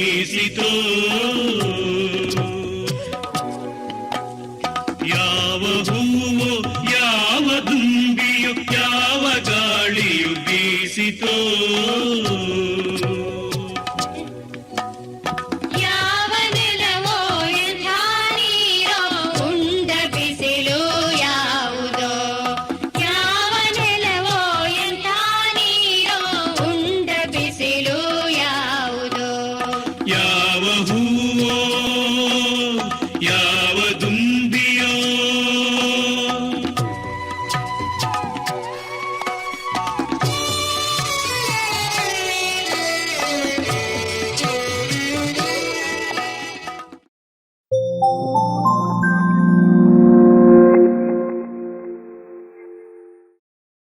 ಸ್ತುತಿಸಿತು ಯಾವ ಹೂವು ಯಾವ ದುಂಬಿಯು ಯಾವ ಗಾಳಿಯು ಬೀಸಿತೋ Música